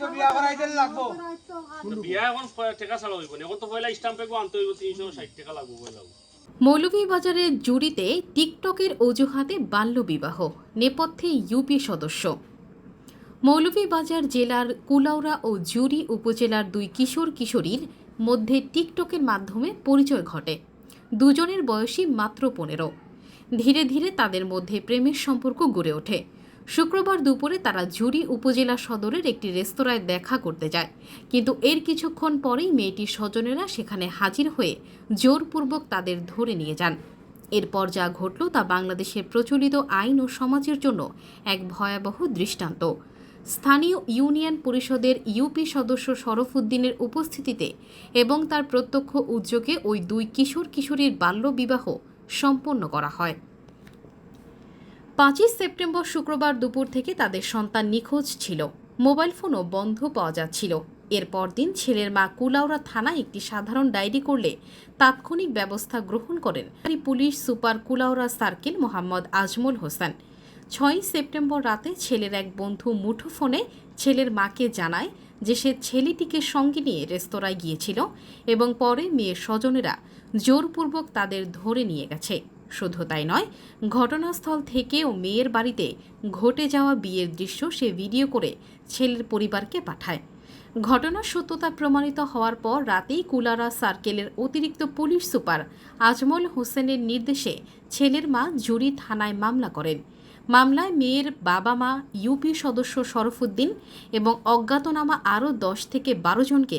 তো বিয়া করাইতে লাগবো। বিয়া এখন টাকা ছাড়া হইব এখন তো পয়লা স্টাম্প পেগো আনতে হইব তিনশো ষাট টাকা লাগবো পয়লা মৌলভীবাজারের জুড়িতে টিকটকের অজুহাতে বাল্যবিবাহ নেপথ্যে ইউপি সদস্য। মৌলভীবাজার জেলার কুলাউড়া ও জুরি উপজেলার দুই কিশোর কিশোরীর মধ্যে টিকটকের মাধ্যমে পরিচয় ঘটে। দুজনের বয়সী মাত্র পনেরো। ধীরে ধীরে তাদের মধ্যে প্রেমের সম্পর্ক গড়ে ওঠে। শুক্রবার দুপুরে তারা জুরি উপজেলা সদরের একটি রেস্তোরাঁয় দেখা করতে যায়। কিন্তু এর কিছুক্ষণ পরেই মেয়েটির স্বজনেরা সেখানে হাজির হয়ে জোরপূর্বক তাদের ধরে নিয়ে যান। এরপর যা ঘটল তা বাংলাদেশের প্রচলিত আইন ও সমাজের জন্য এক ভয়াবহ দৃষ্টান্ত। স্থানীয় ইউনিয়ন পরিষদের ইউপি সদস্য শরফুদ্দিনের উপস্থিতিতে এবং তার প্রত্যক্ষ উদ্যোগে ওই দুই কিশোর কিশোরীর বাল্যবিবাহ সম্পন্ন করা হয়। পাঁচই সেপ্টেম্বর শুক্রবার দুপুর থেকে তাদের সন্তান নিখোঁজ ছিল। মোবাইল ফোনও বন্ধ পাওয়া যাচ্ছিল। এরপর দিন ছেলের মা কুলাউড়া থানায় একটি সাধারণ ডায়েরি করলে তাৎক্ষণিক ব্যবস্থা গ্রহণ করেন police super Kulaura circle Mohammad Azmal Hossain. ছয়ই সেপ্টেম্বর রাতে ছেলের এক বন্ধু মুঠোফোনে ছেলের মাকে জানায় যে সে ছেলেটিকে সঙ্গে নিয়ে রেস্তোরাঁয় গিয়েছিল এবং পরে মেয়ের স্বজনেরা জোরপূর্বক তাদের ধরে নিয়ে গেছে। শুধু তাই নয়, ঘটনাস্থল থেকেও মেয়ের বাড়িতে ঘটে যাওয়া বিয়ের দৃশ্য সে ভিডিও করে ছেলের পরিবারকে পাঠায়। ঘটনার সত্যতা প্রমাণিত হওয়ার পর রাতেই কুলারা সার্কেলের অতিরিক্ত পুলিশ সুপার আজমল হোসেনের নির্দেশে ছেলের মা জুরি থানায় মামলা করেন। মামলায় মেয়ের বাবা মা, ইউপি সদস্য শরফুদ্দিন এবং অজ্ঞাতনামা আরও দশ থেকে বারো জনকে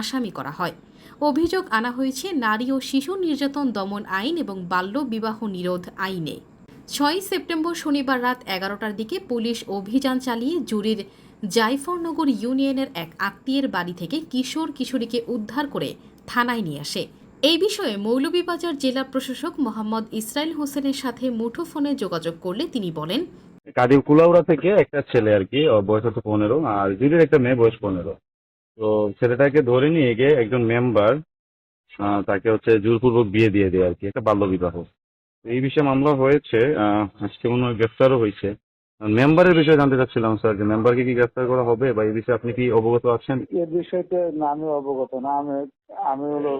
আসামি করা হয়। অভিযোগ আনা হয়েছে, নারী ও শিশু নির্যাতন দমন আইন এবং বাল্য বিবাহ নিরোধ আইনে। ছয়ই সেপ্টেম্বর শনিবার রাত এগারোটার দিকে পুলিশ অভিযান চালিয়ে জুরির জাইফরনগর ইউনিয়নের এক আত্মীয়ের বাড়ি থেকে কিশোর কিশোরীকে উদ্ধার করে থানায় নিয়ে আসে। এই বিষয়ে মৌলভীবাজার জেলা প্রশাসক মোহাম্মদ ইসরাইল হোসেনের সাথে মুঠোফোনে যোগাযোগ করলে তিনি বলেন কাদির কুলাউড়া থেকে একটা ছেলে আর কি বয়স হচ্ছে পনেরো, আর জুলির একটা মেয়ে বয়স পনেরো। তো ছেলেটাকে ধরে নিয়ে গিয়ে একজন মেম্বার তাকে হচ্ছে জোরপূর্বক বিয়ে দিয়ে দেয় আর কি একটা বাল্য বিবাহ। তো এই বিষয়ে মামলা হয়েছে আহ, আজকে মনে হয় গ্রেফতারও হয়েছে। মেম্বারের বিষয়ে জানতে চাচ্ছিলাম স্যার যে মেম্বারকে কি গ্রেফতার করা হবে বা এই বিষয়ে আপনি কি অবগত আছেন? এর বিষয়তে না আমি অবগত না। আমি আমি হলো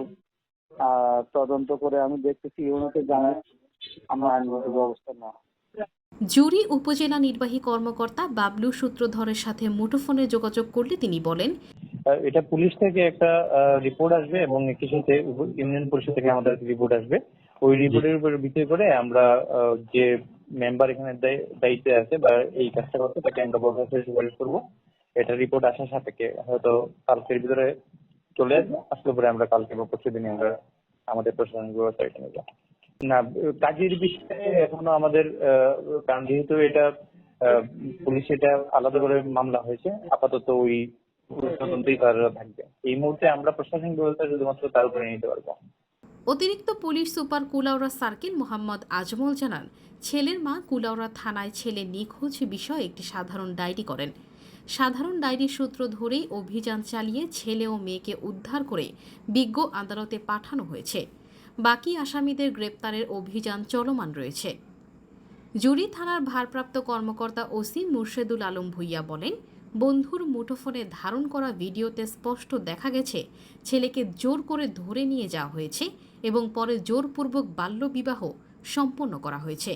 আহ, তদন্ত করে আমি দেখতেছি ইউনিটে জানাই আমরা আইনগত ব্যবস্থা না। জুরি উপজেলা নির্বাহী কর্মকর্তা বাবলু সূত্রধরের সাথে মুঠোফোনে যোগাযোগ করলে তিনি বলেন এটা পুলিশ থেকে একটা রিপোর্ট আসবে এবং একই সাথে ইউনিয়ন পরিষদ থেকে আমাদের রিপোর্ট আসবে। ওই রিপোর্টের উপর ভিত্তি করে আমরা যে মেম্বার এখানে দায়িত্বে আছে বা এই কাজটা করছে তাকে আমরা বরখাস্তের সুপারিশ করব এটা রিপোর্ট আসার সাপেক্ষে হয়তো কালকের ভিতরে চলে আসবে। আসলে পরে আমরা কালকে বা পরশু দিনে আমরা আমাদের প্রশাসনিক ব্যবস্থা এটা নেব। না কাজের বিষয়ে এখনও আমাদের কারণ যেহেতু এটা পুলিশ এটা আলাদা করে মামলা হয়েছে আপাতত ওই তদন্তেই থাকবে এই মুহূর্তে আমরা প্রশাসনিক ব্যবস্থা শুধুমাত্র তার উপরে নিতে পারব। অতিরিক্ত police super Kulaura circle Mohammad Azmal জানান, ছেলের মা কুলাউড়া থানায় ছেলে নিখোঁজ বিষয়ে একটি সাধারণ ডায়েরি করেন। সাধারণ ডায়েরির সূত্র ধরেই অভিযান চালিয়ে ছেলে ও মেয়েকে উদ্ধার করে বিজ্ঞ আদালতে পাঠানো হয়েছে। বাকি আসামিদের গ্রেপ্তারের অভিযান চলমান রয়েছে। জুরি থানার ভারপ্রাপ্ত কর্মকর্তা ওসি মুর্শেদুল আলম ভুইয়া বলেন বন্ধুর মুঠোফোনে ধারণ করা ভিডিওতে স্পষ্ট দেখা গেছে, ছেলেকে জোর করে ধরে নিয়ে যাওয়া হয়েছে এবং পরে জোরপূর্বক বাল্যবিবাহ সম্পন্ন করা হয়েছে।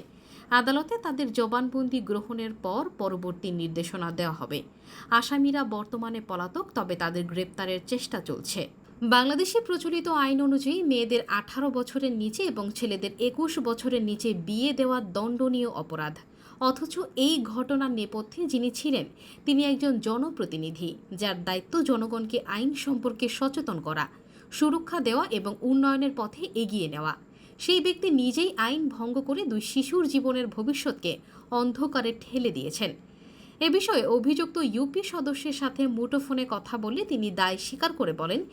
আদালতে তাদের জবানবন্দি গ্রহণের পর পরবর্তী নির্দেশনা দেওয়া হবে। আসামিরা বর্তমানে পলাতক, তবে তাদের গ্রেপ্তারের চেষ্টা চলছে। বাংলাদেশে প্রচলিত আইন অনুযায়ী মেয়েদের আঠারো বছরের নিচে এবং ছেলেদের একুশ বছরের নিচে বিয়ে দেওয়া দণ্ডনীয় অপরাধ। অথচ এই ঘটনার নেপথ্যে যিনি ছিলেন, তিনি একজন জনপ্রতিনিধি, যার দায়িত্ব জনগণকে আইন সম্পর্কে সচেতন করা, সুরক্ষা দেওয়া এবং উন্নয়নের পথে এগিয়ে নেওয়া। সেই ব্যক্তি নিজেই আইন ভঙ্গ করে দুই শিশুর জীবনের ভবিষ্যৎকে অন্ধকারে ঠেলে দিয়েছেন। এ বিষয়ে অভিযুক্ত ইউপি সদস্যের সাথে মুঠোফোনে কথা বলে তিনি দায় স্বীকার করে বলেন,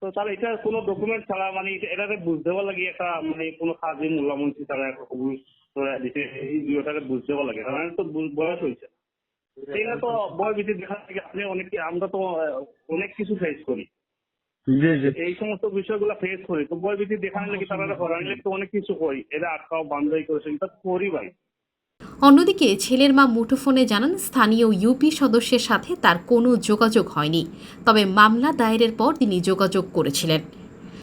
তো তাহলে এটা কোনো ডকুমেন্ট ছাড়া মানে এটা- বুঝতে পারা লাগে একটা মানে কোনো কাজী মূল্যমন্ত্রী তারা এই বিষয়টাকে বুঝতে পারা লাগে। কারণ তো বয়স হয়েছে এটা তো বয় ভিত্তি দেখা থেকে আপনি অনেক আমরা তো অনেক কিছু ফেস করি এই সমস্ত বিষয়গুলো ফেস করি তো বয় ভিত্তি দেখানো লাগে তারা হরানি লাগে অনেক কিছু করি এটা আটকাও বান্ধবী করেছে এটা করি ভাই অন্যদিকে ছেলের মা মুঠোফোনে জানান স্থানীয় ইউপি সদস্যের সাথে তার কোনো যোগাযোগ হয়নি। তবে মামলা দায়েরের পর তিনি যোগাযোগ করেছিলেন।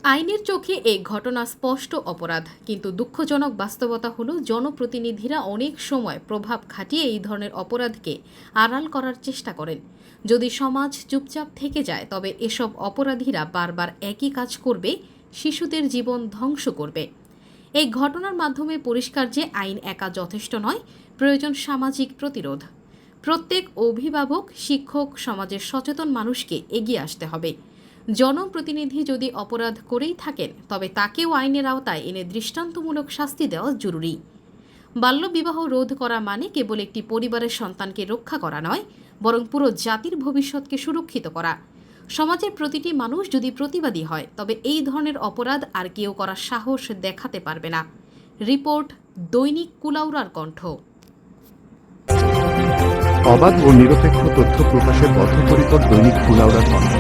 আইনের চোখে এই ঘটনা স্পষ্ট অপরাধ, কিন্তু দুঃখজনক বাস্তবতা হলো জনপ্রতিনিধিরা অনেক সময় প্রভাব খাটিয়ে এই ধরনের অপরাধকে আড়াল করার চেষ্টা করেন। যদি সমাজ চুপচাপ থেকে যায়, তবে এসব অপরাধীরা বারবার একই কাজ করবে, শিশুদের জীবন ধ্বংস করবে। এই ঘটনার মাধ্যমে পরিষ্কার যে আইন একা যথেষ্ট নয়, প্রয়োজন সামাজিক প্রতিরোধ। প্রত্যেক অভিভাবক, শিক্ষক, সমাজের সচেতন মানুষকে এগিয়ে আসতে হবে। জনপ্রতিনিধি যদি অপরাধ করেই থাকেন, তবে তাকেও আইনের আওতায় এনে দৃষ্টান্তমূলক শাস্তি দেওয়া জরুরি। বাল্যবিবাহ রোধ করা মানে কেবল একটি পরিবারের সন্তানকে রক্ষা করা নয়, বরং পুরো জাতির ভবিষ্যৎকে সুরক্ষিত করা। সমাজের প্রতিটি মানুষ যদি প্রতিবাদী হয়, তবে এই ধরনের অপরাধ আর কেউ করার সাহস দেখাতে পারবে না। রিপোর্ট, দৈনিক কুলাউরার কণ্ঠ। অবাধ ও নিরপেক্ষ তথ্য প্রকাশের বদ্ধপরিকর দৈনিক কুলাউড়া কণ্ঠ।